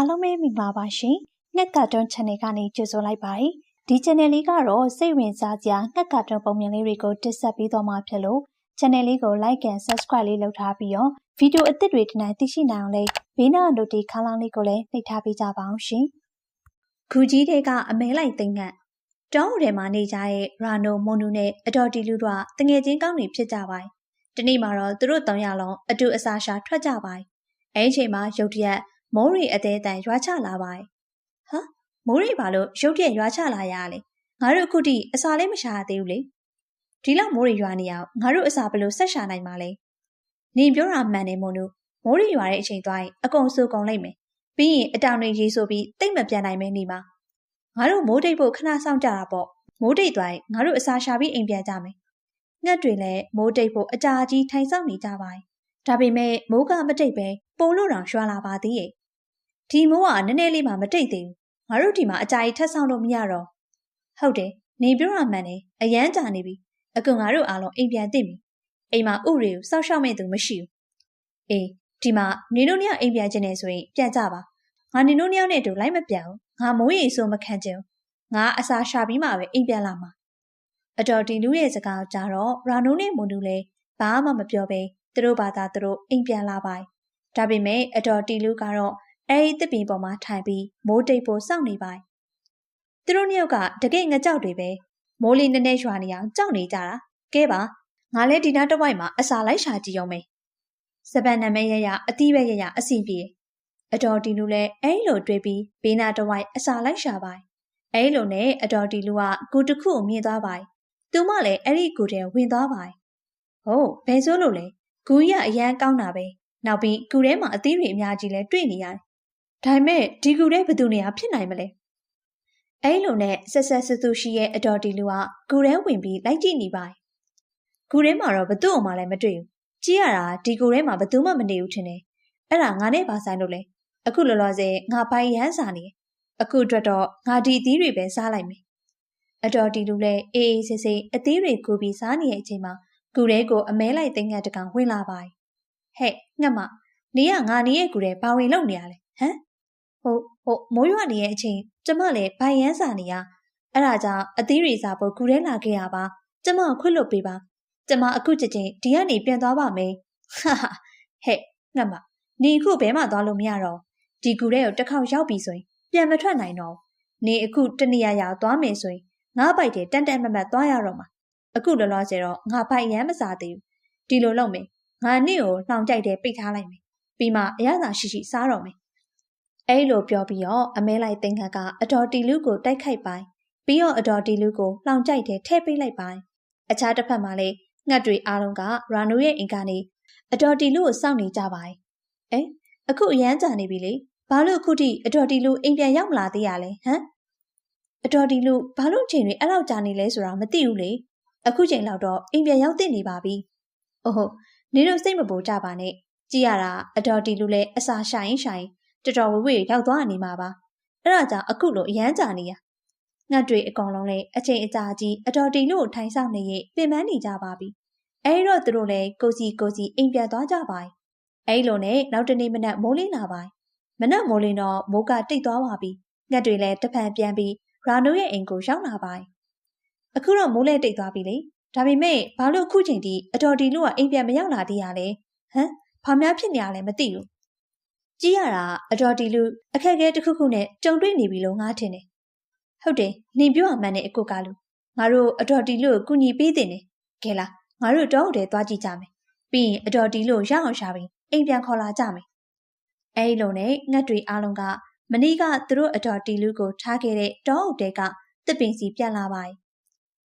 အားလုံးပဲမိပါပါရှင်။ငှက်ကတွန်း channel ကနေကြိုဆိုလိုက်ပါတယ်။ဒီ channel လေးကတော့စိတ်ဝင်စားစရာငှက်ကတွန်းပုံမြင်လေးတွေကိုတင်ဆက်ပေးသွားမှာဖြစ်လို့ channel လေးကို like and subscribe လေးလုပ်ထားပြီးတော့ဗီဒီယိုအသစ်တွေဒီနေ့သိရှိနိုင်အောင်လေးဘေးနား notification ခန်းလောင်းလေးကိုလည်းနှိပ်ထားပေးကြပါအောင်ရှင်။ခူကြီးတွေကအမဲလိုက်သိမ့်ငတ်တောင်းထဲမှာနေကြတဲ့ရာနိုမွန်နူနဲ့အတော်တီလူတို့ကတငယ်ချင်းကောင်းတွေဖြစ်ကြပါတယ်။ဒီနေ့မှာတော့သူတို့တောင်းရလုံးအတူအစားရှာထွက်ကြပါတယ်။အဲဒီအချိန်မှာရုတ်တရက် မိုးရီအသေးတန်ရွာချလာပါတယ်။ဟာမိုးရီဘာလို့ရုတ်တရက်ရွာချလာရလဲ။ငါတို့အခုထိအစာလေးမရှာသေးဘူးလေ။ဒီလောက်မိုးရီရွာနေအောင်ငါတို့အစာဘလို့ဆက်ရှာနိုင်မှာလဲ။နင်ပြောတာမှန်တယ်မွန်နူမိုးရီရွာတဲ့အချိန်သွားရင်အကုန်စုကုန်လိုက်မယ်။ပြီးရင်အတောင်တွေရေးဆိုပြီးတိတ်မပြန်နိုင်မဲနေမှာ။ငါတို့မိုးတိတ်ဖို့ခဏဆောင်ကြတာပေါ့။မိုးတိတ်သွားရင်ငါတို့အစာရှာပြီးအိမ်ပြန်ကြမယ်။ငှက်တွေလည်းမိုးတိတ်ဖို့အကြာကြီးထိုင်ဆောင်နေကြပါတယ်။ဒါပေမဲ့မိုးကမတိတ်ပဲပိုလို့တောင်ရွာလာပါသေးရဲ့ ဒီမိုးကနည်းနည်းလေးမှမတိတ်သေးဘူးငါတို့ဒီမှာအကြာကြီးထပ်ဆောင်လို့မရတော့ဟုတ်တယ်နေပြောရမှန်တယ်အရန်ကြာနေပြီအကွန်ငါတို့အားလုံးအိမ်ပြန်သိပြီအိမ်မှာဥတွေကိုစောက်ရှောက်မဲ့သူမရှိဘူးအေးဒီမှာနေတို့နှစ်ယောက်အိမ်ပြန်ခြင်းနေဆိုရင်ပြန်ကြပါငါနေတို့နှစ်ယောက်နဲ့အတူလိုက်မပြန်ဘူးငါမိုးရီဆိုမခံချင်ငါအစာရှာပြီးမှပဲအိမ်ပြန်လာမှာအတော်ဒီလူရဲ့စကားကြတော့ရာနိုးနဲ့မွန်တူလည်းဘာမှမပြောဘဲသူတို့ဘာသာသူတို့အိမ်ပြန်လာပါဒါပေမဲ့အတော်တီလူကတော့ အဲဒီတစ်ပင်ပေါ်မှာထိုင်ပြီးမိုးတိတ်ဖို့စောင့်နေပါသူတို့နှစ်ယောက်ကတကယ်ငကြောက်တွေပဲမိုးလေးနည်းနည်းရွာနေအောင်ကြောက်နေကြတာကဲပါငါလည်းဒီနားတစ်ဝိုက်မှာအစာလိုက်ရှာကြည့်အောင်မယ်စပန်နမဲရရအတီးပဲရရအစီပြေအတော်တီလူလည်းအဲလိုတွေးပြီးဘေးနာတစ်ဝိုက်အစာလိုက်ရှာပါအဲလိုနဲ့အတော်တီလူကကိုတစ်ခုကိုမြင်သွားပါသူမလည်းအဲ့ဒီကိုတဲ့ဝင်သွားပါဟုတ်ဘယ်ဆိုလို့လဲဂူရအရန်ကောင်းတာပဲနောက်ပြီးကူထဲမှာအသီးတွေအများကြီးလဲတွေ့နေရတယ် ဒါပေမဲ့ဒီကူတဲ့ဘသူနေရာဖြစ်နိုင်မလဲအဲလိုနဲ့ဆက်ဆက်ဆူဆူရှိရဲ့အတော်တီလူကကူထဲဝင်ပြီးလိုက်ကြည့်နေပါတယ်ကူထဲမှာတော့ဘသူ့အမှလည်းမတွေ့ဘူးကြည့်ရတာဒီကူထဲမှာဘသူမှမနေဘူးထင်တယ်အဲ့ဒါငါနဲ့ပါဆိုင်လို့လဲအခုလောလောဆယ်ငါပိုင်ရမ်းစာနေအခုအတွက်တော့ငါဒီအသီးတွေပဲစားလိုက်မယ်အတော်တီလူလည်းအေးအေးဆေးဆေးအသီးတွေကူပြီးစားနေတဲ့အချိန်မှာကူထဲကိုအမဲလိုက်သိန်းငတ်တကောင်ဝင်လာပါတယ်ဟဲ့ငှက်မနေကငါနေရဲ့ကူထဲဘာဝင်လုပ်နေရလဲဟမ် ဟိုဟိုမိုးရွာနေရဲ့အချိန်ကျမလည်းဘိုင်ရန်စာနေရအဲ့ဒါကြောင့်အသီးတွေစားဖို့ကူထဲလာခဲ့ရပါကျမခွတ်လွတ်ပေးပါကျမအခုချက်ချင်းဒီကနေပြန်သွားပါမယ်ဟာဟာဟဲ့ငတ်မနေအခုဘဲမှသွားလို့မရတော့ဒီကူထဲကိုတစ်ခေါက်ရောက်ပြီဆိုရင်ပြန်မထွက်နိုင်တော့နေအခုတနေရာရာသွားမယ်ဆိုရင်ငါးပိုက်တည်းတန်တန်မမတ်သွားရတော့မှာအခုလောလောဆယ်တော့ငါပိုက်ရမ်းမစားသေးဘူးဒီလိုလုပ်မယ်ငါနေ့ကိုနှောင်ကြိုက်တဲ့ပိတ်ထားလိုက်မယ်ပြီးမှအရသာရှိရှိစားတော့မယ် အဲ့လိုပြောပြီးတော့အမဲလိုက်သိန်းခတ်ကအတော်တီလူကိုတိုက်ခိုက်ပိုင်းပြီးတော့အတော်တီလူကိုလှောင်ကြိုက်တဲ့ထဲပေးလိုက်ပိုင်းအခြားတစ်ဖက်မှာလည်းငှက်တွေအားလုံးကရာနိုရဲ့အင်ကနေအတော်တီလူကိုစောင့်နေကြပါ යි အဲအခုအရန်ကြာနေပြီလေဘာလို့အခုထိအတော်တီလူအိမ်ပြန်ရောက်မလာသေးရလဲဟမ်အတော်တီလူဘာလို့ချိန်တွေအဲ့လောက်ကြာနေလဲဆိုတာမသိဘူးလေအခုချိန်လောက်တော့အိမ်ပြန်ရောက်တင်နေပါပြီအိုးဟုတ်နေတို့စိတ်မပူကြပါနဲ့ကြည့်ရတာအတော်တီလူလည်းအစာရှာရင်ရှာရင် တော်တော်ဝေဝေရောက်သွားနေမှာပါအဲ့ဒါကြောင့်အခုလိုအရန်ကြာနေရငှက်တွေအကောင်လုံးလည်းအချိန်အကြာကြီးအတော်တီလူကိုထိုင်ဆောင်နေရင်ပင်ပန်းနေကြပါပြီအဲ့တော့သူတို့လည်းကိုစီကိုစီအိမ်ပြန်သွားကြပါအဲ့လိုနဲ့နောက်တနေ့မနက်မိုးလင်းလာပါမနက်မိုးလင်းတော့မိုးကတိတ်သွားပါပြီငှက်တွေလည်းတဖန်ပြန်ပြီးရာနိုရဲ့အိမ်ကိုရောက်လာပါအခုတော့မိုးလဲတိတ်သွားပြီလေဒါပေမဲ့ဘာလို့အခုချိန်ထိအတော်ဒီလူကအိမ်ပြန်မရောက်လာသေးရလဲဟမ်ဘာများဖြစ်နေရလဲမသိဘူး ကြည့်ရတာအတော်ဒီလူအခက်အခဲတစ်ခုခုနဲ့ကြုံတွေ့နေပြီလို့ငါထင်တယ်ဟုတ်တယ်နင်ပြောရမှန်းနဲ့အကိုကလူငါတို့အတော်ဒီလူကိုကူညီပေးတင်တယ်ကဲလားငါတို့တောအုပ်တဲသွားကြည့်ကြမယ်ပြီးရင်အတော်ဒီလူရအောင်ရှာပြီးအိမ်ပြန်ခေါ်လာကြမယ်အဲဒီလိုနဲ့ငှက်တွေအားလုံးကမနေ့ကသူတို့အတော်တီလူကိုထားခဲ့တဲ့တောအုပ်တဲကတစ်ပင်စီပြန်လာပါ යි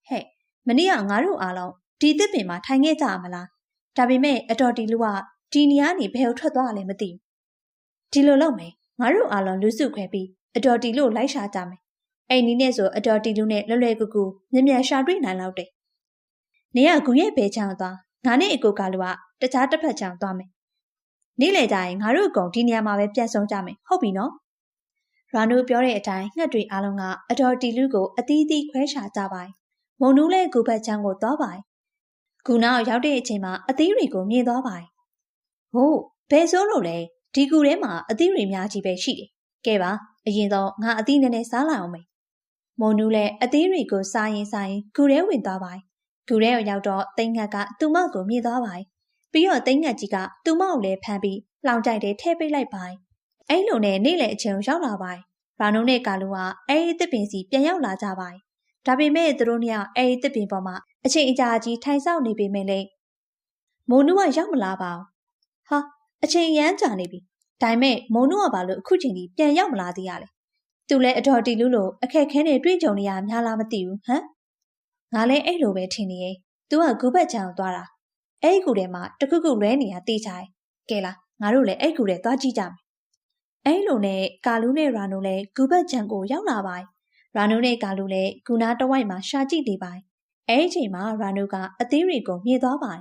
ဟဲ့မနေ့ကငါတို့အားလုံးဒီတစ်ပင်မှာထိုင်ခဲ့ကြမလားဒါပေမဲ့အတော်တီလူကဒီနေရာနေဘယ်ကိုထွက်သွားလဲမသိဘူး ဒီလိုလုပ်မယ်ငါတို့အားလုံးလူစုခွဲပြီးအတော်တီလူကိုလိုက်ရှာကြမယ်အဲ့နီးနဲ့ဆိုအတော်တီလူနဲ့လွယ်လွယ်ကူကူမြ мян ရှာတွေ့နိုင်လောက်တယ်နေကဂူရဲ့ဘဲချောင်းသွားငါနဲ့အကိုကလူကတခြားတစ်ဖက်ချောင်းသွားမယ်နေ့လေကြရင်ငါတို့အကုန်ဒီနေရာမှာပဲပြန်ဆောင်ကြမယ်ဟုတ်ပြီနော်ရာနူပြောတဲ့အတိုင်းငှက်တွေအားလုံးကအတော်တီလူကိုအသီးသီးခွဲရှာကြပါမုံနူးလဲကူဘက်ချမ်းကိုသွားပါဂူနာရောက်တဲ့အချိန်မှာအသီးတွေကိုမြင်သွားပါဟုတ်ဘယ်ဆိုးလို့လဲ ဒီကူထဲမှာအသီးတွေများကြီးပဲရှိတယ်ကဲပါအရင်တော့ငါအသီးနည်းနည်းစားလာအောင်မေမုံနူးလည်းအသီးတွေကိုစားရင်စားရင်ဂူထဲဝင်သွားပါဂူထဲကိုရောက်တော့တိန်ငတ်ကသူ့မောက်ကိုမြင်သွားပါပြီးတော့တိန်ငတ်ကြီးကသူ့မောက်ကိုလည်းဖမ်းပြီးလောင်ကြိုက်တဲ့ထဲပိတ်လိုက်ပါအဲ့လိုနဲ့နေ့လယ်အချိန်ရောက်လာပါရာနုံနဲ့ကာလူကအဲ့ဒီတစ်ပင်စီပြန်ရောက်လာကြပါဒါပေမဲ့သူတို့နှစ်ယောက်အဲ့ဒီတစ်ပင်ပေါ်မှာအချိန်အကြာကြီးထိုင်ဆောင်နေပေမဲ့လည်းမုံနူးကရောက်မလာပါဘူးဟာ အချိန်ရမ်းကြာနေပြီဒါပေမဲ့မုံနုကဘာလို့အခုချိန်ကြီးပြန်ရောက်မလာသေးရလဲသူလည်းအတော်တီလူလို့အခက်ခဲနဲ့တွေ့ကြုံနေရများလားမသိဘူးဟမ်ငါလည်းအဲ့လိုပဲထင်နေရဲ့သူကဂူဘက်ချံကိုသွားတာအဲ့ဒီကူထဲမှာတခုခုလွဲနေရတေးချင်ကဲလားငါတို့လည်းအဲ့ကူထဲသွားကြည့်ကြမယ်အဲ့လိုနဲ့ကာလူနဲ့ရာနိုလည်းဂူဘက်ချံကိုရောက်လာပါရာနိုနဲ့ကာလူလည်းဂူနာတဝိုက်မှာရှာကြည့်နေပါအဲ့ဒီချိန်မှာရာနိုကအသေးတွေကိုမြင်သွားပါ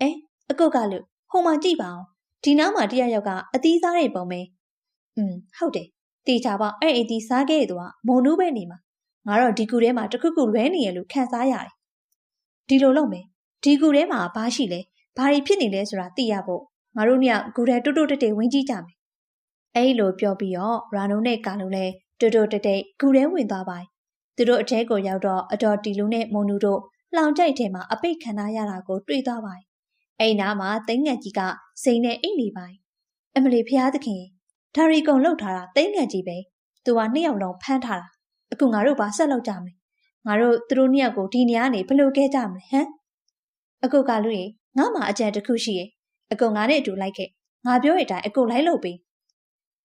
အဲအကုတ်ကလို့ ဟိုမှာကြည့်ပါအောင်ဒီနားမှာတယောက်ယောက်ကအသီးစားတဲ့ပုံပဲ။อืมဟုတ်တယ်။တေချာပေါ့အဲ့အသီးစားခဲ့တဲ့သူကမုံနူးပဲနေမှာ။ငါတော့ဒီကူထဲမှာတခုခုလွဲနေရလို့ခံစားရတယ်။ဒီလိုလုပ်မယ်။ဒီကူထဲမှာဘာရှိလဲ။ဘာတွေဖြစ်နေလဲဆိုတာသိရဖို့ငါတို့ညကူထဲတွတ်တွတ်တက်တက်ဝင်ကြည့်ကြမယ်။အဲ့လိုပြောပြီးတော့ရာနိုနဲ့ကာလုံလည်းတွတ်တွတ်တက်တက်ကူထဲဝင်သွားပါ။သူတို့အထဲကိုရောက်တော့အတော်တီလူနဲ့မုံနူတို့လောင်ကြိုက်ထဲမှာအပိတ်ခံထားရတာကိုတွေ့သွားပါ အိမ်နာမှာတိန်းငန်ကြီးကစိန်နဲ့အိတ်နေပိုင်းအမလီဖျားသခင်ဒါရီကုံလှုပ်ထားတာတိန်းငန်ကြီးပဲသူကနှစ်ယောက်လုံးဖမ်းထားတာအခုငါတို့ဘာဆက်လုပ်ကြမလဲငါတို့သူတို့နှစ်ယောက်ကိုဒီနေရာနေဘယ်လိုခဲ့ကြမလဲဟမ်အခုကလူရေငါမှအကြံတစ်ခုရှိရဲ့အကုံငါနဲ့အတူလိုက်ခဲ့ငါပြောတဲ့အတိုင်းအကုံလိုက်လို့ပြီး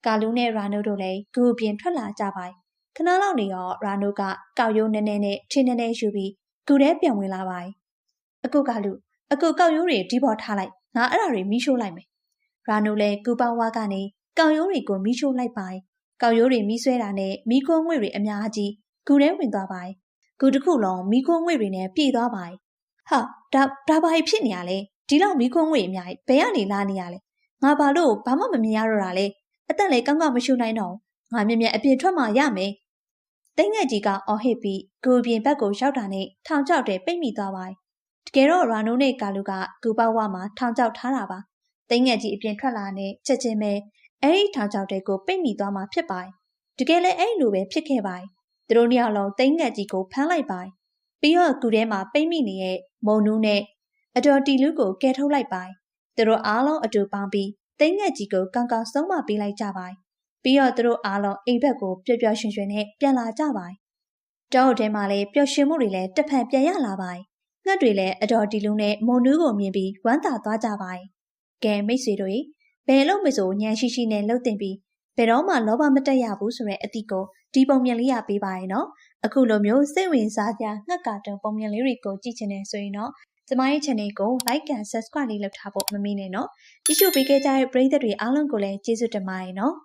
ကာလူနဲ့ရာနိုတို့လည်းဂူပြင်ထွက်လာကြပါခဏလောက်နေရောရာနိုကကောက်ရိုးနည်းနည်းနဲ့ထင်းနည်းနည်းယူပြီးဂူထဲပြန်ဝင်လာပါအခုကလူ အကူကောက်ရိုးတွေဒီပေါ်ထားလိုက်ငါအဲ့ဒါတွေမီးရှို့လိုက်မယ်ရာနိုလည်းကူပေါဝါကနေကောက်ရိုးတွေကိုမီးရှို့လိုက်ပါကောက်ရိုးတွေမီးဆွဲတာနဲ့မီးခိုးငွေတွေအများကြီးဂူထဲဝင်သွားပါဂူတစ်ခုလုံးမီးခိုးငွေတွေနဲ့ပြည့်သွားပါဟာဒါဒါဘာဖြစ်နေရလဲဒီလောက်မီးခိုးငွေအများကြီးဘယ်ကနေလာနေရလဲငါဘာလို့ဘာမှမမြင်ရတော့တာလဲအသက်လည်းကောင်းကောင်းမရှိနိုင်တော့ငါမြင်မြင်အပြင်ထွက်မှရမယ်တိတ်ငယ်ကြီးကအော်ဟစ်ပြီးဂူပြင်ဘက်ကိုရောက်တာနဲ့ထောင်ချောက်တဲ့ပိတ်မိသွားပါတ ကယ်တော့ရာနိုနဲ့ကာလူကကူပေါဝမှာထောင်ချောက်ထားတာပါ။တိငယ်ကြီးအပြင်ထွက်လာနဲ့ချက်ချင်းပဲအဲ့ဒီထောင်ချောက်တဲ့ကိုပိတ်မိသွားမှာဖြစ်ပါတယ်။တကယ်လည်းအဲ့လိုပဲဖြစ်ခဲ့ပါတယ်။သူတို့နှစ်ယောက်လုံးတိငယ်ကြီးကိုဖမ်းလိုက်ပါတယ်။ပြီးတော့ကူထဲမှာပိတ်မိနေတဲ့မုံနူးနဲ့အတော်တီလူကိုကဲထုတ်လိုက်ပါတယ်။သူတို့အားလုံးအတူပေါင်းပြီးတိငယ်ကြီးကိုကောင်းကောင်းဆုံးမပေးလိုက်ကြပါတယ်။ပြီးတော့သူတို့အားလုံးအိမ်ဘက်ကိုပျော်ပျော်ရွှင်ရွှင်နဲ့ပြန်လာကြပါတယ်။တောအုပ်ထဲမှာလည်းပျော်ရွှင်မှုတွေလည်းတစ်ဖန်ပြန်ရလာပါတယ် ငှက်တွေလည်းအတော်တီလူနဲ့မုံနူးကိုမြင်ပြီးဝမ်းသာသွားကြပါရဲ့။ကဲမိတ်ဆွေတို့ဘယ်လို့မဆိုညံရှိရှိနဲ့လှုပ်တင်ပြီးဘယ်တော့မှလောဘမတက်ရဘူးဆိုတဲ့အသည့်ကိုဒီပုံမြင်လေးရပေးပါရဲ့နော်။အခုလိုမျိုးစိတ်ဝင်စားကြငှက်ကာတွန်ပုံမြင်လေးတွေကိုကြည့်ချင်နေဆိုရင်တော့ကျမရဲ့ channel ကို like and subscribe လေးလုပ်ထားဖို့မမေ့နဲ့နော်။ကြည့်ရှုပေးခဲ့ကြတဲ့ပရိသတ်တွေအားလုံးကိုလည်းကျေးဇူးတင်ပါတယ်နော်။